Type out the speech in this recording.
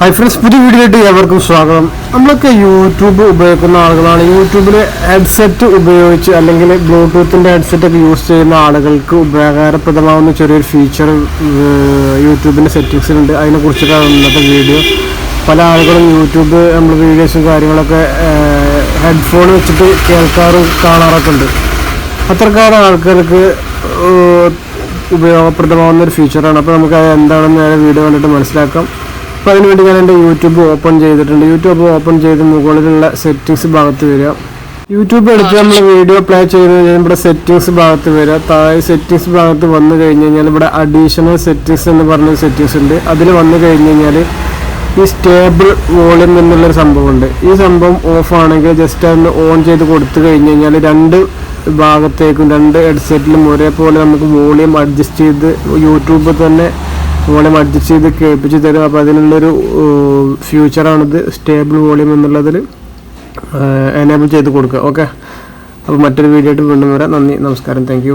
Hi friends പുതിയ വീഡിയോയിലേക്ക് ഏവർക്കും സ്വാഗതം. നമ്മളൊക്കെ യൂട്യൂബ് ഉപയോഗിക്കുന്ന ആളുകളാണ്. യൂട്യൂബിൽ ഹെഡ്സെറ്റ് ഉപയോഗിച്ച് അല്ലെങ്കിൽ ബ്ലൂടൂത്തിന്റെ ഹെഡ്സെറ്റ് ഒക്കെ യൂസ് ചെയ്യുന്ന ആളുകൾക്ക് ഉപകാരപ്രദമാവുന്ന ചെറിയൊരു ഫീച്ചർ യൂട്യൂബിന്റെ സെറ്റിങ്സിലുണ്ട് അതിനെക്കുറിച്ചൊക്കെ ഇന്നത്തെ വീഡിയോ പല ആളുകളും യൂട്യൂബ് നമ്മൾ വീഡിയോസും കാര്യങ്ങളൊക്കെ ഹെഡ്ഫോൺ വെച്ചിട്ട് കേൾക്കാറും കാണാറൊക്കെ ഉണ്ട്. അത്രക്കാലം ആൾക്കാർക്ക് ഉപയോഗപ്രദമാകുന്ന ഒരു ഫീച്ചറാണ് അപ്പോൾ നമുക്ക് അത് എന്താണെന്ന് വീഡിയോ കണ്ടിട്ട് മനസ്സിലാക്കാം. അപ്പോൾ അതിന് വേണ്ടി ഞാൻ എന്റെ യൂട്യൂബ് ഓപ്പൺ ചെയ്തിട്ടുണ്ട്. യൂട്യൂബ് ഓപ്പൺ ചെയ്ത് മുകളിലുള്ള സെറ്റിങ്സ് ഭാഗത്ത് വരിക. യൂട്യൂബ് എടുത്ത് നമ്മൾ വീഡിയോ പ്ലേ ചെയ്ത് കഴിഞ്ഞാൽ ഇവിടെ സെറ്റിങ്സ് ഭാഗത്ത് വരിക. താഴെ സെറ്റിങ്സ് ഭാഗത്ത് വന്നു കഴിഞ്ഞ് കഴിഞ്ഞാൽ ഇവിടെ അഡീഷണൽ സെറ്റിങ്സ് എന്ന് പറഞ്ഞ സെറ്റിങ്സ് ഉണ്ട്. അതിൽ വന്നു കഴിഞ്ഞ് കഴിഞ്ഞാൽ ഈ സ്റ്റേബിൾ വോളിയം എന്നുള്ളൊരു സംഭവമുണ്ട്. ഈ സംഭവം ഓഫ് ആണെങ്കിൽ ജസ്റ്റ് അതൊന്ന് ഓൺ ചെയ്ത് കൊടുത്തു കഴിഞ്ഞ് കഴിഞ്ഞാൽ രണ്ട് ഭാഗത്തേക്കും രണ്ട് ഹെഡ്സെറ്റിലും ഒരേപോലെ നമുക്ക് വോളിയം അഡ്ജസ്റ്റ് ചെയ്ത് യൂട്യൂബ് തന്നെ വോളിയം അഡ്ജസ്റ്റ് ചെയ്ത് കേൾപ്പിച്ച് തരും. അപ്പോൾ അതിനുള്ളൊരു ഫ്യൂച്ചറാണിത് സ്റ്റേബിൾ വോളിയം എന്നുള്ളതിൽ എനേബിൾ ചെയ്ത് കൊടുക്കുക. ഓക്കെ അപ്പോൾ മറ്റൊരു വീഡിയോ ആയിട്ട് വീണ്ടും വരാം. നന്ദി. നമസ്കാരം. താങ്ക്